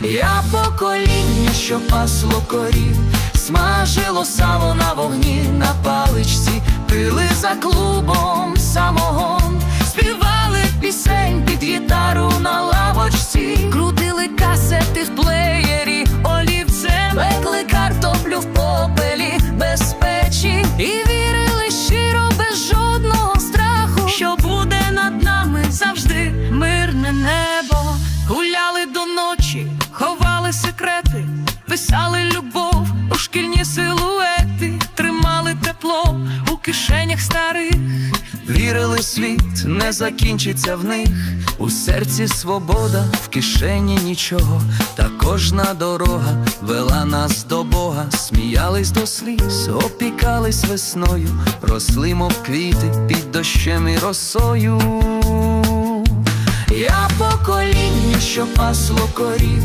Я покоління, що пасло корів, смажило сало на вогні на паличці, пили за клубом самогон, ховали секрети, писали любов. У шкільні силуети, тримали тепло. У кишенях старих, вірили світ не закінчиться в них. У серці свобода, в кишені нічого, та кожна дорога вела нас до Бога, сміялись до сліз, опікались весною, росли, мов квіти під дощем і росою. Я покоління, що пасло корів,